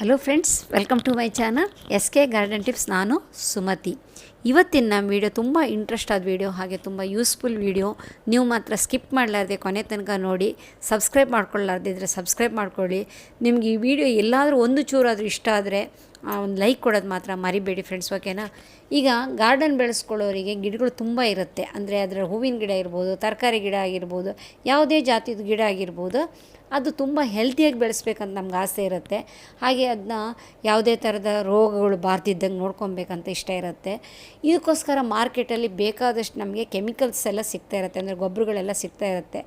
Hello friends welcome to my channel S K garden tips ನಾನು ಸುಮತಿ. ಇವತ್ತಿನ ನಮ್ಮ video ತುಂಬ ಇಂಟ್ರೆಸ್ಟ್ ಆದ ವೀಡಿಯೋ ಹಾಗೆ ತುಂಬ ಯೂಸ್ಫುಲ್ ವೀಡಿಯೋ ನೀವು ಮಾತ್ರ ಸ್ಕಿಪ್ ಮಾಡಲಾರ್ದೆ ಕೊನೆ ತನಕ ನೋಡಿ ಸಬ್ಸ್ಕ್ರೈಬ್ ಮಾಡ್ಕೊಳ್ಳಾರ್ದಿದ್ರೆ ಸಬ್ಸ್ಕ್ರೈಬ್ ಮಾಡ್ಕೊಳ್ಳಿ. ನಿಮ್ಗೆ ಈ ವಿಡಿಯೋ ಎಲ್ಲಾದರೂ ಒಂದು ಚೂರಾದರೂ ಇಷ್ಟ ಆದರೆ ಒಂದು ಲೈಕ್ ಕೊಡೋದು ಮಾತ್ರ ಮರಿಬೇಡಿ ಫ್ರೆಂಡ್ಸ್ ಓಕೆನಾ ಈಗ ಗಾರ್ಡನ್ ಬೆಳೆಸ್ಕೊಳ್ಳೋರಿಗೆ ಗಿಡಗಳು ತುಂಬ ಇರುತ್ತೆ. ಅಂದರೆ ಅದರ ಹೂವಿನ ಗಿಡ ಇರ್ಬೋದು, ತರಕಾರಿ ಗಿಡ ಆಗಿರ್ಬೋದು, ಯಾವುದೇ ಜಾತಿದು ಗಿಡ ಆಗಿರ್ಬೋದು, ಅದು ತುಂಬ ಹೆಲ್ತಿಯಾಗಿ ಬೆಳೆಸ್ಬೇಕಂತ ನಮ್ಗೆ ಆಸೆ ಇರುತ್ತೆ. ಹಾಗೆ ಅದನ್ನ ಯಾವುದೇ ಥರದ ರೋಗಗಳು ಬಾರ್ದಿದ್ದಂಗೆ ನೋಡ್ಕೊಬೇಕಂತ ಇಷ್ಟ ಇರುತ್ತೆ. ಇದಕ್ಕೋಸ್ಕರ ಮಾರ್ಕೆಟಲ್ಲಿ ಬೇಕಾದಷ್ಟು ನಮಗೆ ಕೆಮಿಕಲ್ಸ್ ಎಲ್ಲ ಸಿಗ್ತಾ ಇರುತ್ತೆ. ಅಂದರೆ ಗೊಬ್ಬರಗಳೆಲ್ಲ ಸಿಗ್ತಾ ಇರುತ್ತೆ.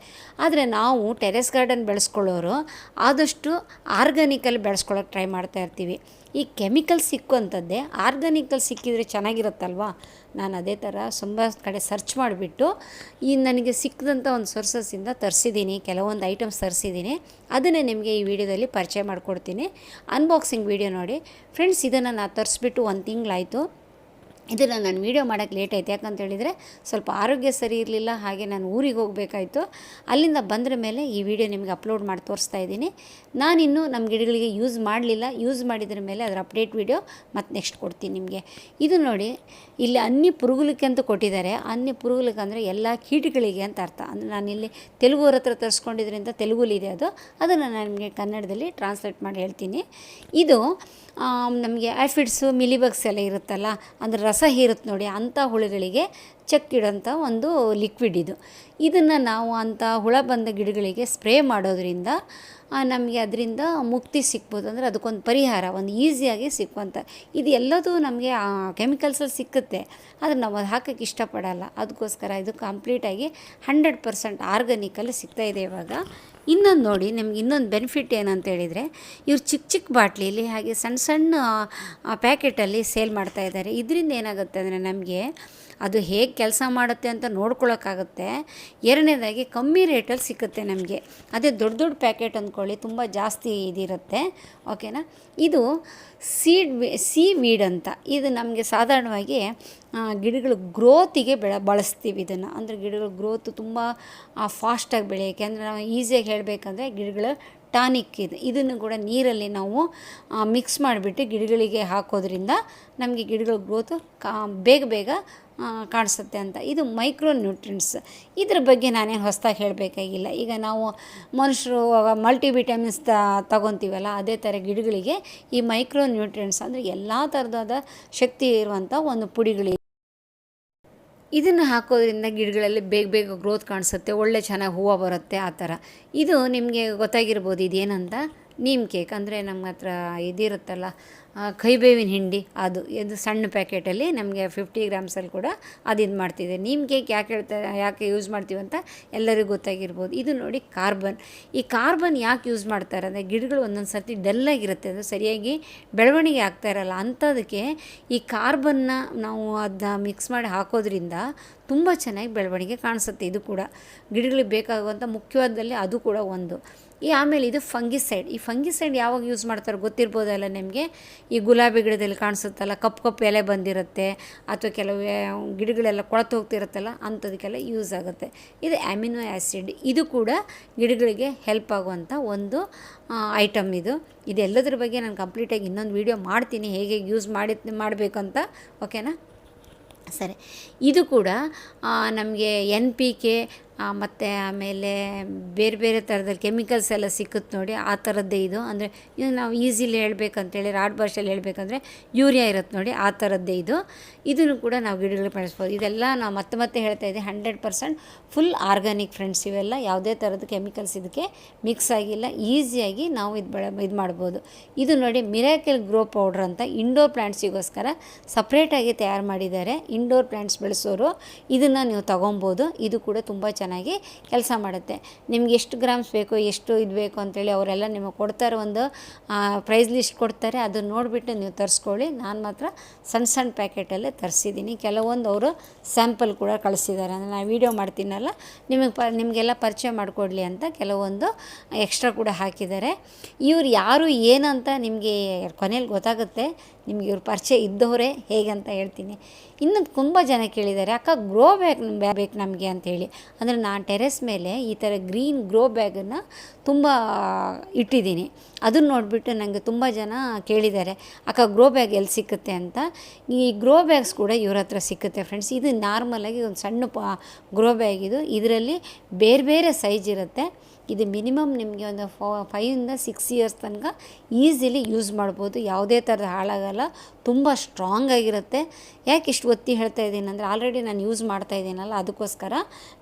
ಆದರೆ ನಾವು ಟೆರೆಸ್ ಗಾರ್ಡನ್ ಬೆಳೆಸ್ಕೊಳ್ಳೋರು ಆದಷ್ಟು ಆರ್ಗ್ಯಾನಿಕಲ್ಲಿ ಬೆಳೆಸ್ಕೊಳ್ಳೋಕೆ ಟ್ರೈ ಮಾಡ್ತಾ ಇರ್ತೀವಿ. ಈ ಕೆಮಿಕಲ್ ಸಿಕ್ಕುವಂಥದ್ದೇ ಆರ್ಗಾನಿಕಲ್ಲಿ ಸಿಕ್ಕಿದರೆ ಚೆನ್ನಾಗಿರುತ್ತಲ್ವಾ? ನಾನು ಅದೇ ಥರ ತುಂಬ ಕಡೆ ಸರ್ಚ್ ಮಾಡಿಬಿಟ್ಟು ಈ ನನಗೆ ಸಿಕ್ಕಿದಂಥ ಒಂದು ಸೋರ್ಸಸ್ಸಿಂದ ತರಿಸಿದ್ದೀನಿ, ಕೆಲವೊಂದು ಐಟಮ್ಸ್ ತರಿಸಿದ್ದೀನಿ. ಅದನ್ನೇ ನಿಮಗೆ ಈ ವಿಡಿಯೋದಲ್ಲಿ ಪರಿಚಯ ಮಾಡಿಕೊಡ್ತೀನಿ. ಅನ್ಬಾಕ್ಸಿಂಗ್ ವಿಡಿಯೋ ನೋಡಿ. ಫ್ರೆಂಡ್ಸ್, ಇದನ್ನು ನಾನು ತರಿಸ್ಬಿಟ್ಟು ಒಂದು ತಿಂಗಳಾಯಿತು. ಇದನ್ನು ನಾನು ವೀಡಿಯೋ ಮಾಡೋಕ್ಕೆ ಲೇಟ್ ಆಯಿತು. ಯಾಕಂತ ಹೇಳಿದರೆ ಸ್ವಲ್ಪ ಆರೋಗ್ಯ ಸರಿ ಇರಲಿಲ್ಲ, ಹಾಗೆ ನಾನು ಊರಿಗೆ ಹೋಗಬೇಕಾಯಿತು. ಅಲ್ಲಿಂದ ಬಂದ್ರ ಮೇಲೆ ಈ ವಿಡಿಯೋ ನಿಮಗೆ ಅಪ್ಲೋಡ್ ಮಾಡಿ ತೋರಿಸ್ತಾ ಇದ್ದೀನಿ. ನಾನಿನ್ನೂ ನಮ್ಮ ಗಿಡಗಳಿಗೆ ಯೂಸ್ ಮಾಡಲಿಲ್ಲ. ಯೂಸ್ ಮಾಡಿದ್ರ ಮೇಲೆ ಅದರ ಅಪ್ಡೇಟ್ ವೀಡಿಯೋ ಮತ್ತು ನೆಕ್ಸ್ಟ್ ಕೊಡ್ತೀನಿ ನಿಮಗೆ. ಇದು ನೋಡಿ ಇಲ್ಲಿ ಅನ್ನಿ ಪುರುಗುಲಕ್ಕೆ ಅಂತ ಕೊಟ್ಟಿದ್ದಾರೆ. ಅನ್ಯ ಪುರುಗುಲಿಕೆ ಅಂದರೆ ಎಲ್ಲ ಕೀಟಗಳಿಗೆ ಅಂತ ಅರ್ಥ. ಅಂದರೆ ನಾನಿಲ್ಲಿ ತೆಲುಗುವ್ರ ಹತ್ರ ತರಿಸ್ಕೊಂಡಿದ್ರಿಂದ ತೆಲುಗುಲಿದೆ ಅದು. ಅದನ್ನು ನಾನು ನಿಮಗೆ ಕನ್ನಡದಲ್ಲಿ ಟ್ರಾನ್ಸ್ಲೇಟ್ ಮಾಡಿ ಹೇಳ್ತೀನಿ. ಇದು ನಮಗೆ ಆ್ಯಫಿಡ್ಸು ಮಿಲಿಬಗ್ಸ್ ಎಲ್ಲ ಇರುತ್ತಲ್ಲ, ಅಂದರೆ ರಸ ಹೀರುತ್ತೆ ನೋಡಿ, ಅಂಥ ಹುಳುಗಳಿಗೆ ಚಕ್ಕಿಡೋಂಥ ಒಂದು ಲಿಕ್ವಿಡ್ ಇದು. ಇದನ್ನು ನಾವು ಅಂಥ ಹುಳ ಬಂದ ಗಿಡಗಳಿಗೆ ಸ್ಪ್ರೇ ಮಾಡೋದ್ರಿಂದ ನಮಗೆ ಅದರಿಂದ ಮುಕ್ತಿ ಸಿಕ್ಬೋದು ಅಂದರೆ ಅದಕ್ಕೊಂದು ಪರಿಹಾರ, ಒಂದು ಈಸಿಯಾಗಿ ಸಿಕ್ಕುವಂಥ ಇದು ಎಲ್ಲದೂ ನಮಗೆ ಕೆಮಿಕಲ್ಸಲ್ಲಿ ಸಿಕ್ಕುತ್ತೆ. ಆದರೆ ನಾವು ಅದು ಹಾಕೋಕ್ಕೆ ಇಷ್ಟಪಡಲ್ಲ. ಅದಕ್ಕೋಸ್ಕರ ಇದು ಕಂಪ್ಲೀಟಾಗಿ ಹಂಡ್ರೆಡ್ ಪರ್ಸೆಂಟ್ ಆರ್ಗಾನಿಕಲ್ಲಿ ಸಿಗ್ತಾಯಿದೆ ಇವಾಗ. ಇನ್ನೊಂದು ನೋಡಿ, ನಿಮ್ಗೆ ಇನ್ನೊಂದು ಬೆನಿಫಿಟ್ ಏನಂತ ಹೇಳಿದರೆ, ಇವ್ರು ಚಿಕ್ಕ ಚಿಕ್ಕ ಬಾಟ್ಲಿಲಿ ಹಾಗೆ ಸಣ್ಣ ಸಣ್ಣ ಪ್ಯಾಕೆಟಲ್ಲಿ ಸೇಲ್ ಮಾಡ್ತಾ ಇದ್ದಾರೆ. ಇದರಿಂದ ಏನಾಗುತ್ತೆ ಅಂದರೆ ನಮಗೆ ಅದು ಹೇಗೆ ಕೆಲಸ ಮಾಡುತ್ತೆ ಅಂತ ನೋಡ್ಕೊಳ್ಳೋಕ್ಕಾಗುತ್ತೆ ಎರಡನೇದಾಗಿ ಕಮ್ಮಿ ರೇಟಲ್ಲಿ ಸಿಕ್ಕುತ್ತೆ ನಮಗೆ. ಅದೇ ದೊಡ್ಡ ದೊಡ್ಡ ಪ್ಯಾಕೆಟ್ ಅಂದ್ಕೊಳ್ಳಿ, ತುಂಬ ಜಾಸ್ತಿ ಇದಿರುತ್ತೆ. ಓಕೆನಾ? ಇದು ಸೀಡ್ ಸೀ ವೀಡ್ ಅಂತ. ಇದು ನಮಗೆ ಸಾಧಾರಣವಾಗಿ ಗಿಡಗಳ ಗ್ರೋತಿಗೆ ಬೆಳ, ಬಳಸ್ತೀವಿ ಇದನ್ನು. ಅಂದರೆ ಗಿಡಗಳ ಗ್ರೋತ್ ತುಂಬ ಫಾಸ್ಟಾಗಿ ಬೆಳೆಯೋಕ್ಕೆ. ಅಂದರೆ ನಾವು ಈಸಿಯಾಗಿ ಹೇಳಬೇಕಂದ್ರೆ ಗಿಡಗಳ ಟಾನಿಕ್ ಇದು. ಇದನ್ನು ಕೂಡ ನೀರಲ್ಲಿ ನಾವು ಮಿಕ್ಸ್ ಮಾಡಿಬಿಟ್ಟು ಗಿಡಗಳಿಗೆ ಹಾಕೋದ್ರಿಂದ ನಮಗೆ ಗಿಡಗಳ ಗ್ರೋತು ಕಾ, ಬೇಗ ಬೇಗ ಕಾಣಿಸುತ್ತೆ ಅಂತ. ಇದು ಮೈಕ್ರೋ ನ್ಯೂಟ್ರಿಯೆಂಟ್ಸ್ ಇದ್ರ ಬಗ್ಗೆ ನಾನೇನು ಹೊಸದಾಗಿ ಹೇಳಬೇಕಾಗಿಲ್ಲ. ಈಗ ನಾವು ಮನುಷ್ಯರು ಮಲ್ಟಿ ವಿಟಮಿನ್ಸ್ ತ, ತಗೊತೀವಲ್ಲ, ಅದೇ ಥರ ಗಿಡಗಳಿಗೆ ಈ ಮೈಕ್ರೋ ನ್ಯೂಟ್ರಿಯೆಂಟ್ಸ್ ಅಂದರೆ ಎಲ್ಲ ಥರದಾದ ಶಕ್ತಿ ಇರುವಂಥ ಒಂದು ಪುಡಿಗಳು ಇದನ್ನು ಹಾಕೋದ್ರಿಂದ ಗಿಡಗಳಲ್ಲಿ ಬೇಗ ಬೇಗ ಗ್ರೋತ್ ಕಾಣಿಸುತ್ತೆ, ಒಳ್ಳೆ ಚೆನ್ನಾಗಿ ಹೂವು ಬರುತ್ತೆ ಆ ಥರ. ಇದು ನಿಮಗೆ ಗೊತ್ತಾಗಿರ್ಬೋದು ಇದೇನಂತ. ನೀಮ್ ಕೇಕ್ ಅಂದರೆ ನಮ್ಮ ಹತ್ರ ಇದಿರುತ್ತಲ್ಲ ಕೈಬೇವಿನ ಹಿಂಡಿ, ಅದು, ಇದು ಸಣ್ಣ ಪ್ಯಾಕೆಟಲ್ಲಿ ನಮಗೆ ಫಿಫ್ಟಿ ಗ್ರಾಮ್ಸಲ್ಲಿ ಕೂಡ ಅದು ಇದು ಮಾಡ್ತಿದೆ ನೀಮ್ ಕೇಕ್ ಯಾಕೆ ಹೇಳ್ತಾರೆ ಯಾಕೆ ಯೂಸ್ ಮಾಡ್ತೀವಿ ಅಂತ ಎಲ್ಲರಿಗೂ ಗೊತ್ತಾಗಿರ್ಬೋದು. ಇದು ನೋಡಿ ಕಾರ್ಬನ್. ಈ ಕಾರ್ಬನ್ ಯಾಕೆ ಯೂಸ್ ಮಾಡ್ತಾರೆ ಅಂದರೆ ಗಿಡಗಳು ಒಂದೊಂದು ಸರ್ತಿ ಡಲ್ಲಾಗಿರುತ್ತೆ ಅದು ಸರಿಯಾಗಿ ಬೆಳವಣಿಗೆ ಆಗ್ತಾ ಇರಲ್ಲ. ಅಂಥದಕ್ಕೆ ಈ ಕಾರ್ಬನ್ನ ನಾವು ಅದನ್ನ ಮಿಕ್ಸ್ ಮಾಡಿ ಹಾಕೋದ್ರಿಂದ ತುಂಬ ಚೆನ್ನಾಗಿ ಬೆಳವಣಿಗೆ ಕಾಣಿಸುತ್ತೆ. ಇದು ಕೂಡ ಗಿಡಗಳಿಗೆ ಬೇಕಾಗುವಂಥ ಮುಖ್ಯವಾದಲ್ಲಿ ಅದು ಕೂಡ ಒಂದು. ಈ ಆಮೇಲೆ ಇದು ಫಂಗಿಸೈಡ್. ಈ ಫಂಗಿಸೈಡ್ ಯಾವಾಗ ಯೂಸ್ ಮಾಡ್ತಾರೋ ಗೊತ್ತಿರ್ಬೋದಲ್ಲ ನಿಮಗೆ? ಈ ಗುಲಾಬಿ ಗಿಡದಲ್ಲಿ ಕಾಣಿಸುತ್ತಲ್ಲ ಕಪ್ಪು ಕಪ್ಪು ಎಲೆ ಬಂದಿರುತ್ತೆ, ಅಥವಾ ಕೆಲವು ಗಿಡಗಳೆಲ್ಲ ಕೊಳತು ಹೋಗ್ತಿರುತ್ತಲ್ಲ, ಅಂಥದಕ್ಕೆಲ್ಲ ಯೂಸ್ ಆಗುತ್ತೆ. ಇದು ಆ್ಯಮಿನೋ ಆ್ಯಸಿಡ್ ಇದು ಕೂಡ ಗಿಡಗಳಿಗೆ ಹೆಲ್ಪ್ ಆಗುವಂಥ ಒಂದು ಐಟಮ್ ಇದು. ಇದೆಲ್ಲದ್ರ ಬಗ್ಗೆ ನಾನು ಕಂಪ್ಲೀಟಾಗಿ ಇನ್ನೊಂದು ವೀಡಿಯೋ ಮಾಡ್ತೀನಿ, ಹೇಗೆ ಯೂಸ್ ಮಾಡಿ, ಮಾಡಬೇಕು ಅಂತ. ಓಕೆನಾ ಸರಿ. ಇದು ಕೂಡ ನಮಗೆ ಎನ್ ಪಿ ಕೆ ಮತ್ತು ಆಮೇಲೆ ಬೇರೆ ಬೇರೆ ಥರದಲ್ಲಿ ಕೆಮಿಕಲ್ಸ್ ಎಲ್ಲ ಸಿಕ್ಕುತ್ತೆ ನೋಡಿ ಆ ಥರದ್ದೇ ಇದು. ಅಂದರೆ ಇದು ನಾವು ಈಸಿಲಿ ಹೇಳಬೇಕಂತೇಳಿ, ರಾಡ್ ಭಾಷೆಯಲ್ಲಿ ಹೇಳಬೇಕಂದ್ರೆ ಯೂರಿಯಾ ಇರುತ್ತೆ ನೋಡಿ ಆ ಥರದ್ದೇ ಇದು. ಇದನ್ನು ಕೂಡ ನಾವು ಗಿಡಗಳಿಗೆ ಬೆಳೆಸ್ಬೋದು. ಇದೆಲ್ಲ ನಾವು ಮತ್ತೆ ಮತ್ತೆ ಹೇಳ್ತಾ ಇದ್ದೀವಿ hundred percent full organic friends ಇವೆಲ್ಲ. ಯಾವುದೇ ಥರದ ಕೆಮಿಕಲ್ಸ್ ಇದಕ್ಕೆ ಮಿಕ್ಸ್ ಆಗಿಲ್ಲ, ಈಸಿಯಾಗಿ ನಾವು ಇದು ಬೆಳೆ, ಇದು ಮಾಡ್ಬೋದು. ಇದು ನೋಡಿ ಮಿರಾಕಲ್ ಗ್ರೋ ಪೌಡ್ರ್ ಅಂತ ಇಂಡೋರ್ ಪ್ಲ್ಯಾಂಟ್ಸಿಗೋಸ್ಕರ ಸಪ್ರೇಟಾಗಿ ತಯಾರು ಮಾಡಿದ್ದಾರೆ. ಇಂಡೋರ್ ಪ್ಲ್ಯಾಂಟ್ಸ್ ಬೆಳೆಸೋರು, ಇದನ್ನು ನೀವು ತೊಗೊಬೋದು. ಇದು ಕೂಡ ತುಂಬ ಚೆನ್ನಾಗಿ ಕೆಲಸ ಮಾಡುತ್ತೆ. ನಿಮ್ಗೆ ಎಷ್ಟು ಗ್ರಾಮ್ಸ್ ಬೇಕು ಎಷ್ಟು ಇದು ಬೇಕು ಅಂತೇಳಿ ಅವರೆಲ್ಲ ನಿಮಗೆ ಕೊಡ್ತಾರೆ ಒಂದು ಪ್ರೈಸ್ ಲಿಸ್ಟ್ ಕೊಡ್ತಾರೆ. ಅದನ್ನು ನೋಡಿಬಿಟ್ಟು ನೀವು ತರಿಸ್ಕೊಳ್ಳಿ. ನಾನು ಮಾತ್ರ ಸಣ್ಣ ಸಣ್ಣ ಪ್ಯಾಕೆಟಲ್ಲೇ ತರಿಸಿದ್ದೀನಿ. ಕೆಲವೊಂದು ಅವರು ಸ್ಯಾಂಪಲ್ ಕೂಡ ಕಳಿಸಿದ್ದಾರೆ. ಅಂದರೆ ನಾನು ವೀಡಿಯೋ ಮಾಡ್ತೀನಲ್ಲ, ನಿಮಗೆ ಪ, ನಿಮಗೆಲ್ಲ ಪರಿಚಯ ಮಾಡಿಕೊಡ್ಲಿ ಅಂತ ಕೆಲವೊಂದು ಎಕ್ಸ್ಟ್ರಾ ಕೂಡ ಹಾಕಿದ್ದಾರೆ. ಇವ್ರು ಯಾರು, ಏನಂತ ನಿಮಗೆ ಕೊನೆಯಲ್ಲಿ ಗೊತ್ತಾಗುತ್ತೆ. ನಿಮಗೆ ಇವ್ರ ಪರಿಚಯ ಇದ್ದವರೇ ಹೇಗೆ ಅಂತ ಹೇಳ್ತೀನಿ. ಇನ್ನು ತುಂಬ ಜನ ಕೇಳಿದ್ದಾರೆ, ಅಕ್ಕ ಗ್ರೋ ಬ್ಯಾಗ್ ಬೇಕು ನಮಗೆ ಅಂಥೇಳಿ ಅಂದರೆ ನಾನು ಟೆರೆಸ್ ಮೇಲೆ ಈ ಥರ ಗ್ರೀನ್ ಗ್ರೋ ಬ್ಯಾಗನ್ನು ತುಂಬ ಇಟ್ಟಿದ್ದೀನಿ. ಅದನ್ನು ನೋಡಿಬಿಟ್ಟು ನನಗೆ ತುಂಬ ಜನ ಕೇಳಿದ್ದಾರೆ, ಅಕ್ಕ ಗ್ರೋ ಬ್ಯಾಗ್ ಎಲ್ಲಿ ಸಿಕ್ಕುತ್ತೆ ಅಂತ? ಈ ಗ್ರೋ ಬ್ಯಾಗ್ಸ್ ಕೂಡ ಇವ್ರ ಹತ್ರ ಸಿಕ್ಕುತ್ತೆ ಫ್ರೆಂಡ್ಸ್ ಇದು ನಾರ್ಮಲಾಗಿ ಒಂದು ಸಣ್ಣ ಪ ಗ್ರೋ ಬ್ಯಾಗ್ ಇದು. ಇದರಲ್ಲಿ ಬೇರೆ ಬೇರೆ ಸೈಜ್ ಇರುತ್ತೆ. ಇದು ಮಿನಿಮಮ್ ನಿಮಗೆ ಒಂದು ಫೋ ಫೈವಿಂದ ಸಿಕ್ಸ್ ಇಯರ್ಸ್ ತನಕ ಈಸಿಲಿ ಯೂಸ್ ಮಾಡ್ಬೋದು. ಯಾವುದೇ ಥರದ ಹಾಳಾಗಲ್ಲ. ತುಂಬ ಸ್ಟ್ರಾಂಗ್ ಆಗಿರುತ್ತೆ. ಯಾಕೆ ಇಷ್ಟು ಒತ್ತಿ ಹೇಳ್ತಾ ಇದ್ದೀನಿ ಅಂದರೆ ಆಲ್ರೆಡಿ ನಾನು ಯೂಸ್ ಮಾಡ್ತಾ ಇದ್ದೀನಲ್ಲ, ಅದಕ್ಕೋಸ್ಕರ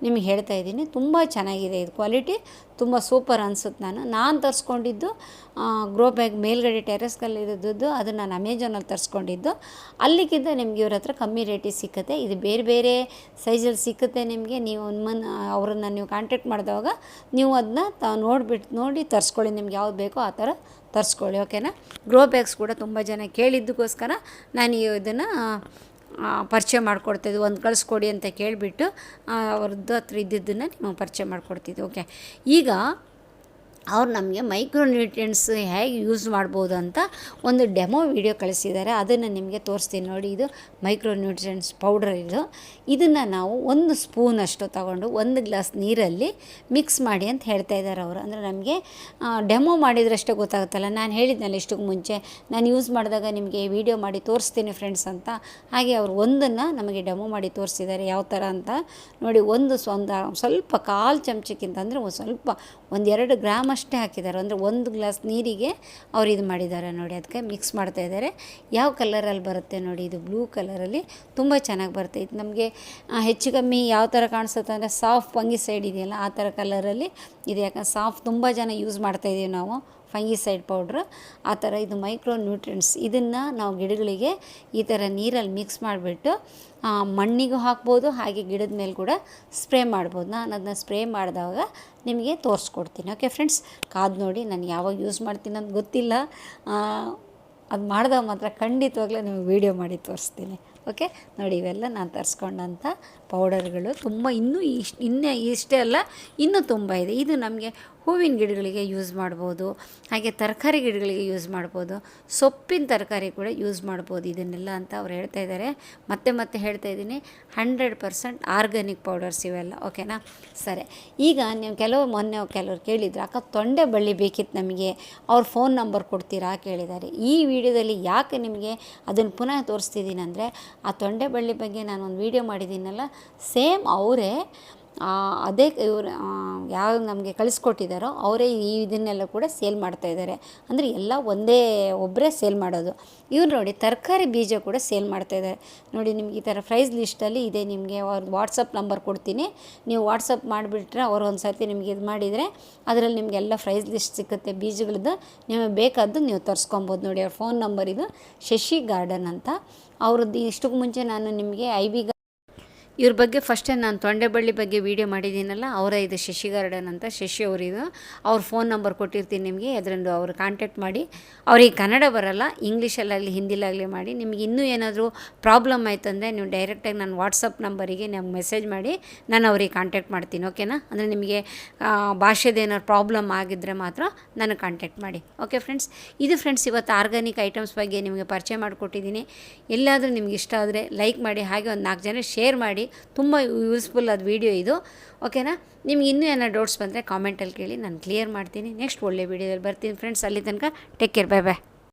ನಿಮಗೆ ಹೇಳ್ತಾ ಇದ್ದೀನಿ. ತುಂಬ ಚೆನ್ನಾಗಿದೆ ಇದು ಕ್ವಾಲಿಟಿ ತುಂಬ ಸೂಪರ್ ಅನ್ಸುತ್ತೆ ನಾನು. ನಾನು ತರಿಸ್ಕೊಂಡಿದ್ದು ಗ್ರೋ ಬ್ಯಾಗ್ ಮೇಲ್ಗಡೆ ಟೆರೆಸ್ಗಲ್ಲಿ ಇರೋದು ಅದು ನಾನು ಅಮೆಜಾನಲ್ಲಿ ತರಿಸ್ಕೊಂಡಿದ್ದು. ಅಲ್ಲಿಗಿಂತ ನಿಮಗೆ ಇವ್ರ ಹತ್ರ ಕಮ್ಮಿ ರೇಟಿಗೆ ಸಿಕ್ಕುತ್ತೆ. ಇದು ಬೇರೆ ಬೇರೆ ಸೈಜಲ್ಲಿ ಸಿಕ್ಕುತ್ತೆ ನಿಮಗೆ. ನೀವು ಮನ್ ಅವ್ರನ್ನ ನೀವು ಕಾಂಟ್ಯಾಕ್ಟ್ ಮಾಡಿದಾಗ ನೀವು ಅದನ್ನ ತ ನೋಡಿಬಿಟ್ಟು ನೋಡಿ ತರಿಸ್ಕೊಳ್ಳಿ ನಿಮ್ಗೆ ಯಾವ್ದು ಬೇಕೋ ಆ ಥರ ತರಿಸ್ಕೊಳ್ಳಿ, ಓಕೆನಾ? ಗ್ರೋ ಬ್ಯಾಗ್ಸ್ ಕೂಡ ತುಂಬ ಜನ ಕೇಳಿದ್ದಕ್ಕೋಸ್ಕರ ನಾನು ಇದನ್ನು ಪರಿಚಯ ಮಾಡಿಕೊಡ್ತಿದ್ದೆ ಒಂದು ಕಳಿಸ್ಕೊಡಿ ಅಂತ ಕೇಳಿಬಿಟ್ಟು ಅವ್ರದ್ದು ಹತ್ರ ಇದ್ದಿದ್ದನ್ನು ನಿಮಗೆ ಪರಿಚಯ ಮಾಡಿಕೊಡ್ತಿದ್ದೆ, ಓಕೆ? ಈಗ ಅವ್ರು ನಮಗೆ ಮೈಕ್ರೋ ನ್ಯೂಟ್ರಿಯೆಂಟ್ಸ್ ಹೇಗೆ ಯೂಸ್ ಮಾಡ್ಬೋದು ಅಂತ ಒಂದು ಡೆಮೋ ವಿಡಿಯೋ ಕಳಿಸಿದ್ದಾರೆ. ಅದನ್ನು ನಿಮಗೆ ತೋರಿಸ್ತೀನಿ ನೋಡಿ. ಇದು ಮೈಕ್ರೋ ನ್ಯೂಟ್ರಿಯೆಂಟ್ಸ್ ಪೌಡರ್ ಇದು. ಇದನ್ನು ನಾವು ಒಂದು ಸ್ಪೂನ್ ಅಷ್ಟು ತಗೊಂಡು ಒಂದು ಗ್ಲಾಸ್ ನೀರಲ್ಲಿ ಮಿಕ್ಸ್ ಮಾಡಿ ಅಂತ ಹೇಳ್ತಾ ಇದ್ದಾರೆ ಅವರು. ಅಂದರೆ ನಮಗೆ ಡೆಮೋ ಮಾಡಿದ್ರಷ್ಟೇ ಗೊತ್ತಾಗುತ್ತಲ್ಲ. ನಾನು ಹೇಳಿದ್ನಲ್ಲ ಇಷ್ಟಕ್ಕೆ ಮುಂಚೆ. ನಾನು ಯೂಸ್ ಮಾಡಿದಾಗ ನಿಮಗೆ ವಿಡಿಯೋ ಮಾಡಿ ತೋರಿಸ್ತೀನಿ ಫ್ರೆಂಡ್ಸ್ ಅಂತ. ಹಾಗೆ ಅವರು ಒಂದನ್ನು ನಮಗೆ ಡೆಮೋ ಮಾಡಿ ತೋರಿಸಿದ್ದಾರೆ ಯಾವ ಥರ ಅಂತ. ನೋಡಿ, ಒಂದು ಸ್ವಂತ, ಸ್ವಲ್ಪ ಕಾಲು ಚಮಚಕ್ಕಿಂತ, ಅಂದರೆ ಒಂದು ಸ್ವಲ್ಪ, ಒಂದೆರಡು ಗ್ರಾಮ್ ಅಷ್ಟೇ ಹಾಕಿದ್ದಾರೆ. ಅಂದರೆ ಒಂದು ಗ್ಲಾಸ್ ನೀರಿಗೆ ಅವ್ರು ಇದು ಮಾಡಿದ್ದಾರೆ ನೋಡಿ, ಅದಕ್ಕೆ ಮಿಕ್ಸ್ ಮಾಡ್ತಾ ಇದ್ದಾರೆ. ಯಾವ ಕಲರಲ್ಲಿ ಬರುತ್ತೆ ನೋಡಿ, ಇದು ಬ್ಲೂ ಕಲರಲ್ಲಿ ತುಂಬ ಚೆನ್ನಾಗಿ ಬರುತ್ತೆ. ಇದು ನಮಗೆ ಹೆಚ್ಚು ಕಮ್ಮಿ ಯಾವ ಥರ ಕಾಣಿಸುತ್ತೆ ಅಂದರೆ ಸಾಫ್ಟ್ ಪಂಗಿ ಸೈಡ್ ಇದೆಯಲ್ಲ, ಆ ಥರ ಕಲರಲ್ಲಿ ಇದು. ಯಾಕಂದ್ರೆ ಸಾಫ್ಟ್ ತುಂಬ ಜನ ಯೂಸ್ ಮಾಡ್ತಾ ಇದ್ದೀವಿ ನಾವು ಫಂಗಿಸೈಡ್ ಪೌಡ್ರ್ ಆ ಥರ ಇದು ಮೈಕ್ರೋ ನ್ಯೂಟ್ರಿಯೆಂಟ್ಸ್ ಇದನ್ನು ನಾವು ಗಿಡಗಳಿಗೆ ಈ ಥರ ನೀರಲ್ಲಿ ಮಿಕ್ಸ್ ಮಾಡಿಬಿಟ್ಟು ಮಣ್ಣಿಗೂ ಹಾಕ್ಬೋದು, ಹಾಗೆ ಗಿಡದ ಮೇಲೆ ಕೂಡ ಸ್ಪ್ರೇ ಮಾಡ್ಬೋದು. ನಾನು ಅದನ್ನ ಸ್ಪ್ರೇ ಮಾಡಿದಾಗ ನಿಮಗೆ ತೋರಿಸ್ಕೊಡ್ತೀನಿ. ಓಕೆ ಫ್ರೆಂಡ್ಸ್ ಕಾದು ನೋಡಿ, ನಾನು ಯಾವಾಗ ಯೂಸ್ ಮಾಡ್ತೀನಿ ಅಂತ ಗೊತ್ತಿಲ್ಲ. ಅದು ಮಾಡಿದಾಗ ಮಾತ್ರ ಖಂಡಿತವಾಗ್ಲೂ ನಿಮಗೆ ವೀಡಿಯೋ ಮಾಡಿ ತೋರಿಸ್ತೀನಿ. ಓಕೆ ನೋಡಿ, ಇವೆಲ್ಲ ನಾನು ತರಿಸ್ಕೊಂಡಂಥ ಪೌಡರ್ಗಳು ತುಂಬ ಇನ್ನೂ ಇಷ್ಟು ಇನ್ನೇ ಇಷ್ಟೇ ಅಲ್ಲ, ಇನ್ನೂ ತುಂಬ ಇದೆ. ಇದು ನಮಗೆ ಹೂವಿನ ಗಿಡಗಳಿಗೆ ಯೂಸ್ ಮಾಡ್ಬೋದು, ಹಾಗೆ ತರಕಾರಿ ಗಿಡಗಳಿಗೆ ಯೂಸ್ ಮಾಡ್ಬೋದು, ಸೊಪ್ಪಿನ ತರಕಾರಿ ಕೂಡ ಯೂಸ್ ಮಾಡ್ಬೋದು ಇದನ್ನೆಲ್ಲ ಅಂತ ಅವ್ರು ಹೇಳ್ತಾ ಇದ್ದಾರೆ. ಮತ್ತೆ ಮತ್ತೆ ಹೇಳ್ತಾ ಇದ್ದೀನಿ, ಹಂಡ್ರೆಡ್ ಪರ್ಸೆಂಟ್ ಆರ್ಗ್ಯಾನಿಕ್ ಪೌಡರ್ಸ್ ಇವೆಲ್ಲ, ಓಕೆನಾ? ಸರಿ, ಈಗ ನೀವು ಕೆಲವು, ಮೊನ್ನೆ ಕೆಲವ್ರು ಕೇಳಿದ್ರು, ಅಕ್ಕ, ತೊಂಡೆ ಬಳ್ಳಿ ಬೇಕಿತ್ತು ನಮಗೆ, ಅವ್ರ ಫೋನ್ ನಂಬರ್ ಕೊಡ್ತೀರಾ? ಕೇಳಿದ್ದಾರೆ. ಈ ವಿಡಿಯೋದಲ್ಲಿ ಯಾಕೆ ನಿಮಗೆ ಅದನ್ನು ಪುನಃ ತೋರಿಸ್ತಿದ್ದೀನಿ ಅಂದರೆ, ಆ ತೊಂಡೆ ಬಳ್ಳಿ ಬಗ್ಗೆ ನಾನು ಒಂದು ವೀಡಿಯೋ ಮಾಡಿದ್ದೀನಲ್ಲ, ಸೇಮ್ ಅವರೇ ಅದೇ ಇವರು ಯಾವ ನಮಗೆ ಕಳಿಸ್ಕೊಟ್ಟಿದ್ದಾರೋ ಅವರೇ ಈ ಇದನ್ನೆಲ್ಲ ಕೂಡ ಸೇಲ್ ಮಾಡ್ತಾ ಇದ್ದಾರೆ. ಅಂದರೆ ಎಲ್ಲ ಒಂದೇ ಒಬ್ಬರೇ ಸೇಲ್ ಮಾಡೋದು. ಇವ್ರು ನೋಡಿ ತರಕಾರಿ ಬೀಜ ಕೂಡ ಸೇಲ್ ಮಾಡ್ತಾ ಇದ್ದಾರೆ. ನೋಡಿ ನಿಮ್ಗೆ ಈ ಥರ ಪ್ರೈಸ್ ಲಿಸ್ಟಲ್ಲಿ ಇದೆ ನಿಮಗೆ ಅವ್ರ ವಾಟ್ಸಪ್ ನಂಬರ್ ಕೊಡ್ತೀನಿ. ನೀವು ವಾಟ್ಸಪ್ ಮಾಡಿಬಿಟ್ರೆ ಅವ್ರು ಒಂದು ಸರ್ತಿ ನಿಮ್ಗೆ ಇದು ಮಾಡಿದರೆ ಅದರಲ್ಲಿ ನಿಮಗೆಲ್ಲ ಪ್ರೈಸ್ ಲಿಸ್ಟ್ ಸಿಗುತ್ತೆ ಬೀಜಗಳದ್ದು ನಿಮಗೆ ಬೇಕಾದ್ದು ನೀವು ತರಿಸ್ಕೊಬೋದು. ನೋಡಿ ಅವ್ರ ಫೋನ್ ನಂಬರ್ ಇದು ಶಶಿ ಗಾರ್ಡನ್ ಅಂತ. ಅವ್ರದ್ದು ಇಷ್ಟಕ್ಕೆ ಮುಂಚೆ ನಾನು ನಿಮಗೆ ಐ ಇವ್ರ ಬಗ್ಗೆ ಫಸ್ಟೇ ನಾನು ತೊಂಡೆಬಳ್ಳಿ ಬಗ್ಗೆ ವಿಡಿಯೋ ಮಾಡಿದ್ದೀನಲ್ಲ, ಅವರ ಇದು ಶಶಿ ಗಾರ್ಡನ್ ಅಂತ, ಶಶಿ ಅವರಿದು. ಅವ್ರ ಫೋನ್ ನಂಬರ್ ಕೊಟ್ಟಿರ್ತೀನಿ ನಿಮಗೆ, ಅದರಿಂದ ಅವ್ರು ಕಾಂಟ್ಯಾಕ್ಟ್ ಮಾಡಿ. ಅವ್ರಿಗೆ ಕನ್ನಡ ಬರಲ್ಲ ಇಂಗ್ಲೀಷಲ್ಲಾಗಲಿ ಹಿಂದಿಲಾಗಲಿ ಮಾಡಿ. ನಿಮ್ಗೆ ಇನ್ನೂ ಏನಾದರೂ ಪ್ರಾಬ್ಲಮ್ ಆಯ್ತಂದರೆ ನೀವು ಡೈರೆಕ್ಟಾಗಿ ನಾನು ವಾಟ್ಸಪ್ ನಂಬರಿಗೆ ನಮ್ಗೆ ಮೆಸೇಜ್ ಮಾಡಿ, ನಾನು ಅವ್ರಿಗೆ ಕಾಂಟ್ಯಾಕ್ಟ್ ಮಾಡ್ತೀನಿ ಓಕೆನಾ ಅಂದರೆ ನಿಮಗೆ ಭಾಷೆದೇನಾದ್ರು ಪ್ರಾಬ್ಲಮ್ ಆಗಿದ್ದರೆ ಮಾತ್ರ ನನಗೆ ಕಾಂಟ್ಯಾಕ್ಟ್ ಮಾಡಿ ಓಕೆ ಫ್ರೆಂಡ್ಸ್ ಇದು ಫ್ರೆಂಡ್ಸ್ ಇವತ್ತು ಆರ್ಗಾನಿಕ್ ಐಟಮ್ಸ್ ಬಗ್ಗೆ ನಿಮಗೆ ಪರಿಚಯ ಮಾಡಿಕೊಟ್ಟಿದ್ದೀನಿ. ಎಲ್ಲಾದರೂ ನಿಮ್ಗೆ ಇಷ್ಟ ಆದರೆ ಲೈಕ್ ಮಾಡಿ, ಹಾಗೆ ಒಂದು ನಾಲ್ಕು ಜನ ಶೇರ್ ಮಾಡಿ ತುಂಬ ಯೂಸ್ಫುಲ್ ಅದು ವೀಡಿಯೋ ಇದು. ಓಕೆನಾ ನಿಮ್ಗೆ ಇನ್ನೂ ಏನಾರು ಡೌಟ್ಸ್ ಬಂದರೆ ಕಾಮೆಂಟಲ್ಲಿ ಕೇಳಿ, ನಾನು ಕ್ಲಿಯರ್ ಮಾಡ್ತೀನಿ. ನೆಕ್ಸ್ಟ್ ಒಳ್ಳೆ ವೀಡಿಯೋದಲ್ಲಿ ಬರ್ತೀನಿ ಫ್ರೆಂಡ್ಸ್ ಅಲ್ಲಿ ತನಕ ಟೇಕ್ ಕೇರ್ ಬೈ ಬಾಯ್